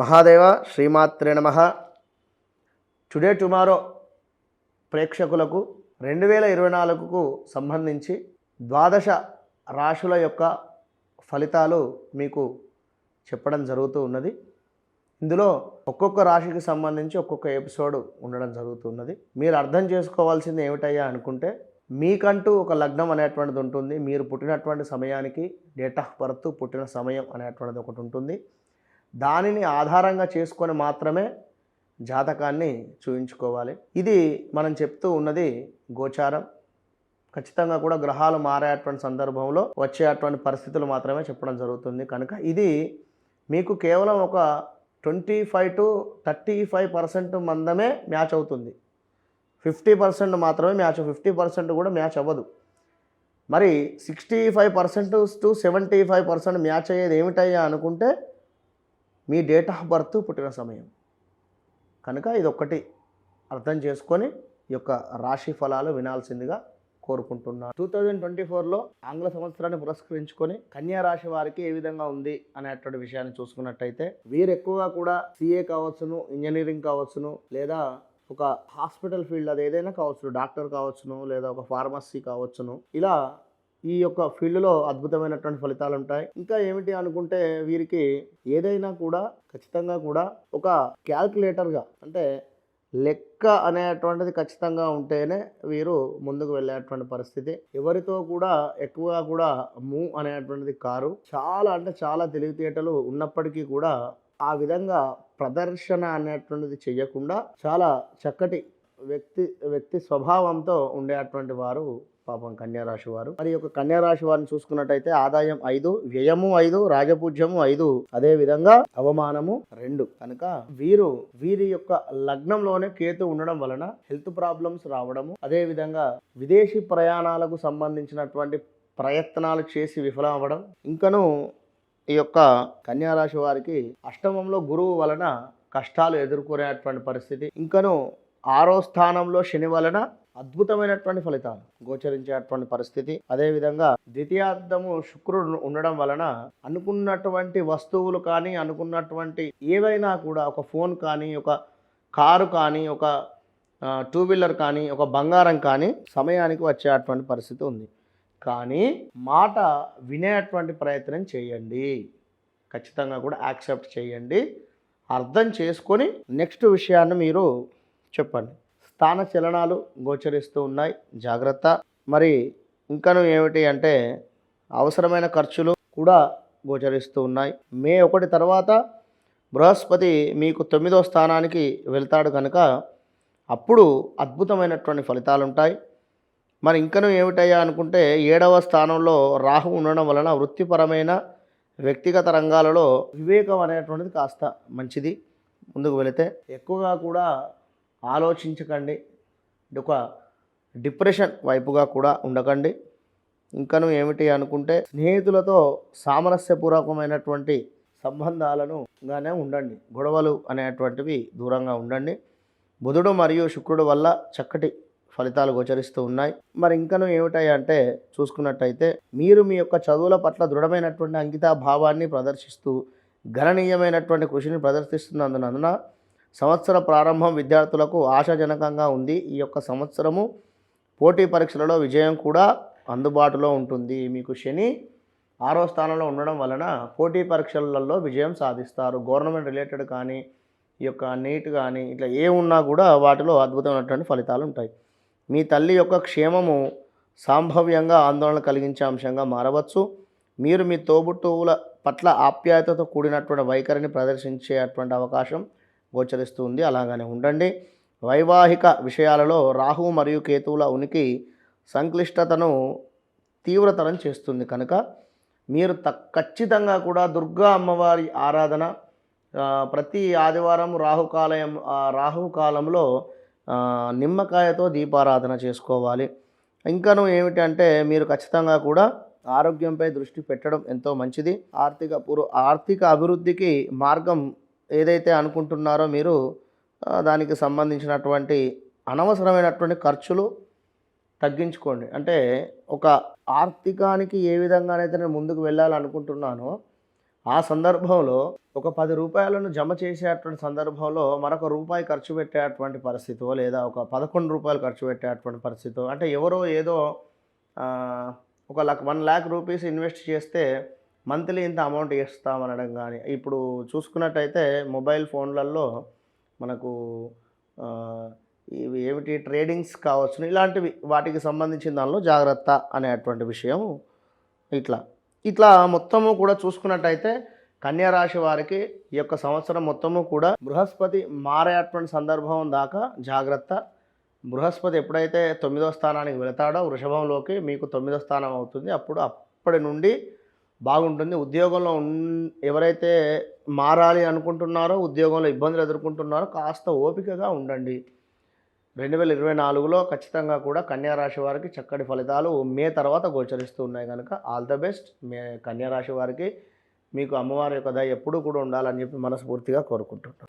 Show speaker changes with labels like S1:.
S1: మహాదేవ శ్రీమాత్రే నమ. Today tomorrow ప్రేక్షకులకు రెండు వేల ఇరవై నాలుగుకు సంబంధించి ద్వాదశ రాశుల యొక్క ఫలితాలు మీకు చెప్పడం జరుగుతూ ఉన్నది. ఇందులో ఒక్కొక్క రాశికి సంబంధించి ఒక్కొక్క ఎపిసోడ్ ఉండడం జరుగుతున్నది మీరు అర్థం చేసుకోవాల్సింది ఏమిటయ్యా అనుకుంటే మీకంటూ ఒక లగ్నం అనేటువంటిది ఉంటుంది. మీరు పుట్టినటువంటి సమయానికి డేట్ ఆఫ్ బర్త్ పుట్టిన సమయం అనేటువంటిది ఒకటి ఉంటుంది. దానిని ఆధారంగా చేసుకొని మాత్రమే జాతకాన్ని చూయించుకోవాలి. ఇది మనం చెప్తూ ఉన్నది గోచారం. ఖచ్చితంగా కూడా గ్రహాలు మారేటువంటి సందర్భంలో వచ్చేటువంటి పరిస్థితులు మాత్రమే చెప్పడం జరుగుతుంది. కనుక ఇది మీకు కేవలం ఒక twenty five to thirty five percent మందమే match అవుతుంది. ఫిఫ్టీ పర్సెంట్ మాత్రమే మ్యాచ్ ఫిఫ్టీ పర్సెంట్ కూడా మ్యాచ్ అవ్వదు. మరి sixty five percent to seventy five percent match అయ్యేది ఏమిటయ్యా అనుకుంటే మీ డేట్ ఆఫ్ బర్త్ పుట్టిన సమయం. కనుక ఇది ఒక్కటి అర్థం చేసుకొని ఈ యొక్క రాశి ఫలాలు వినాల్సిందిగా కోరుకుంటున్నాను. టూ థౌజండ్ ట్వంటీ ఫోర్లో ఆంగ్ల సంవత్సరాన్ని పురస్కరించుకొని కన్యా రాశి వారికి ఏ విధంగా ఉంది అనేటువంటి విషయాన్ని చూసుకున్నట్టయితే వీరు ఎక్కువగా కూడా సిఏ కావచ్చును ఇంజనీరింగ్ కావచ్చును లేదా ఒక హాస్పిటల్ ఫీల్డ్ అది ఏదైనా కావచ్చు డాక్టర్ కావచ్చును లేదా ఒక ఫార్మసీ కావచ్చును. ఇలా ఈ యొక్క ఫీల్డ్లో అద్భుతమైనటువంటి ఫలితాలు ఉంటాయి ఇంకా ఏమిటి అనుకుంటే వీరికి ఏదైనా కూడా ఖచ్చితంగా కూడా ఒక క్యాల్కులేటర్గా అంటే లెక్క అనేటువంటిది ఖచ్చితంగా ఉంటేనే వీరు ముందుకు వెళ్ళేటువంటి పరిస్థితి. ఎవరితో కూడా ఎక్కువగా కూడా మూ అనేటువంటిది కారు. చాలా అంటే చాలా తెలివితేటలు ఉన్నప్పటికీ కూడా ఆ విధంగా ప్రదర్శన అనేటువంటిది చెయ్యకుండా చాలా చక్కటి వ్యక్తి వ్యక్తి స్వభావంతో ఉండేటువంటి వారు పాపం కన్యారాశి వారు. మరి యొక్క కన్యారాశి వారిని చూసుకున్నట్టయితే ఆదాయం ఐదు వ్యయము ఐదు రాజపూజ్యము ఐదు. అదే విధంగా అవమానము రెండు. కనుక వీరు వీరి యొక్క లగ్నంలోనే కేతు ఉండడం వలన హెల్త్ ప్రాబ్లమ్స్ రావడము అదే విధంగా విదేశీ ప్రయాణాలకు సంబంధించినటువంటి ప్రయత్నాలు చేసి విఫలం అవ్వడం ఇంకను ఈ యొక్క కన్యారాశి వారికి అష్టమంలో గురువు వలన కష్టాలు ఎదుర్కొనేటువంటి పరిస్థితి ఇంకను ఆరో స్థానంలో శని వలన అద్భుతమైనటువంటి ఫలితాలు గోచరించేటువంటి పరిస్థితి. అదేవిధంగా ద్వితీయార్థము శుక్రుడు ఉండడం వలన అనుకున్నటువంటి వస్తువులు కానీ అనుకున్నటువంటి ఏవైనా కూడా ఒక ఫోన్ కానీ ఒక కారు కానీ ఒక టూ వీలర్ కానీ ఒక బంగారం కానీ సమయానికి వచ్చేటువంటి పరిస్థితి ఉంది. కానీ మాట వినేటువంటి ప్రయత్నం చేయండి. ఖచ్చితంగా కూడా యాక్సెప్ట్ చేయండి. అర్థం చేసుకొని నెక్స్ట్ విషయాన్ని మీరు చెప్పండి. స్థాన చలనాలు గోచరిస్తూ ఉన్నాయి. జాగ్రత్త. మరి ఇంకను ఏమిటి అంటే అవసరమైన ఖర్చులు కూడా గోచరిస్తూ ఉన్నాయి. మే ఒకటి తర్వాత బృహస్పతి మీకు తొమ్మిదో స్థానానికి వెళ్తాడు కనుక అప్పుడు అద్భుతమైనటువంటి ఫలితాలు ఉంటాయి మరి ఇంకను ఏమిటయ్యా అనుకుంటే ఏడవ స్థానంలో రాహు ఉండడం వలన వృత్తిపరమైన వ్యక్తిగత రంగాలలో వివేకం అనేటువంటిది కాస్త మంచిది. ముందుకు వెళితే ఎక్కువగా కూడా ఆలోచించకండి. ఒక డిప్రెషన్ వైపుగా కూడా ఉండకండి. ఇంకను ఏమిటి అనుకుంటే స్నేహితులతో సామరస్యపూర్వకమైనటువంటి సంబంధాలను గానే ఉండండి. గొడవలు అనేటువంటివి దూరంగా ఉండండి. బుధుడు మరియు శుక్రుడు వల్ల చక్కటి ఫలితాలు గోచరిస్తూ ఉన్నాయి. మరి ఇంకను ఏమిటాయి అంటే చూసుకున్నట్టయితే మీరు మీ యొక్క చదువుల పట్ల దృఢమైనటువంటి అంకిత భావాన్ని ప్రదర్శిస్తూ గణనీయమైనటువంటి కృషిని ప్రదర్శిస్తున్నందున సంవత్సర ప్రారంభం విద్యార్థులకు ఆశాజనకంగా ఉంది. ఈ యొక్క సంవత్సరము పోటీ పరీక్షలలో విజయం కూడా అందుబాటులో ఉంటుంది. మీకు శని ఆరో స్థానంలో ఉండడం వలన పోటీ పరీక్షలలో విజయం సాధిస్తారు. గవర్నమెంట్ రిలేటెడ్ కానీ ఈ యొక్క నీట్ కానీ ఇట్లా ఏ ఉన్నా కూడా వాటిలో అద్భుతమైనటువంటి ఫలితాలు ఉంటాయి. మీ తల్లి యొక్క క్షేమము సంభవ్యంగా ఆందోళన కలిగించే అంశంగా మారవచ్చు. మీరు మీ తోబుట్టువుల పట్ల ఆప్యాయతతో కూడినటువంటి వైఖరిని ప్రదర్శించేటువంటి అవకాశం గోచరిస్తుంది. అలాగనే ఉండండి. వైవాహిక విషయాలలో రాహు మరియు కేతువుల ఉనికి సంక్లిష్టతను తీవ్రతరం చేస్తుంది. కనుక మీరు త ఖచ్చితంగా కూడా దుర్గా అమ్మవారి ఆరాధన ప్రతి ఆదివారం రాహుకాలయం రాహుకాలంలో నిమ్మకాయతో దీపారాధన చేసుకోవాలి. ఇంకను ఏమిటంటే మీరు ఖచ్చితంగా కూడా ఆరోగ్యంపై దృష్టి పెట్టడం ఎంతో మంచిది. ఆర్థిక పురో ఆర్థిక అభివృద్ధికి మార్గం ఏదైతే అనుకుంటున్నారో మీరు దానికి సంబంధించినటువంటి అనవసరమైనటువంటి ఖర్చులు తగ్గించుకోండి. అంటే ఒక ఆర్థికానికి ఏ విధంగానైతే నేను ముందుకు వెళ్ళాలనుకుంటున్నానో ఆ సందర్భంలో ఒక పది రూపాయలను జమ చేసేటువంటి సందర్భంలో మరొక రూపాయి ఖర్చు పెట్టేటువంటి పరిస్థితో లేదా ఒక పదకొండు రూపాయలు ఖర్చు పెట్టేటువంటి పరిస్థితో అంటే ఎవరో ఏదో ఒక lakh one lakh rupees invest చేస్తే మంత్లీ ఇంత అమౌంట్ ఇస్తామనడం కానీ ఇప్పుడు చూసుకున్నట్టయితే మొబైల్ ఫోన్లలో మనకు ఇవి ఏమిటి? ట్రేడింగ్స్ కావచ్చు ఇలాంటివి వాటికి సంబంధించిన దానిలో జాగ్రత్త అనేటువంటి విషయం ఇట్లా. ఇట్లా మొత్తము కూడా చూసుకున్నట్టయితే కన్యా రాశి వారికి ఈ యొక్క సంవత్సరం మొత్తము కూడా బృహస్పతి మారేటువంటి సందర్భం దాకా జాగ్రత్త. బృహస్పతి ఎప్పుడైతే తొమ్మిదో స్థానానికి వెళతాడో వృషభంలోకి మీకు తొమ్మిదో స్థానం అవుతుంది. అప్పుడు అప్పటి నుండి బాగుంటుంది. ఉద్యోగంలో ఎవరైతే మారాలి అనుకుంటున్నారో ఉద్యోగంలో ఇబ్బందులు ఎదుర్కొంటున్నారో కాస్త ఓపికగా ఉండండి. రెండు వేల ఇరవై నాలుగులో ఖచ్చితంగా కూడా కన్యా రాశి వారికి చక్కటి ఫలితాలు మే తర్వాత గోచరిస్తూ ఉన్నాయి కనుక ఆల్ ద బెస్ట్. మే కన్యారాశి వారికి మీకు అమ్మవారి యొక్క దయ ఎప్పుడూ కూడా ఉండాలని చెప్పి మనస్ఫూర్తిగా కోరుకుంటున్నాను.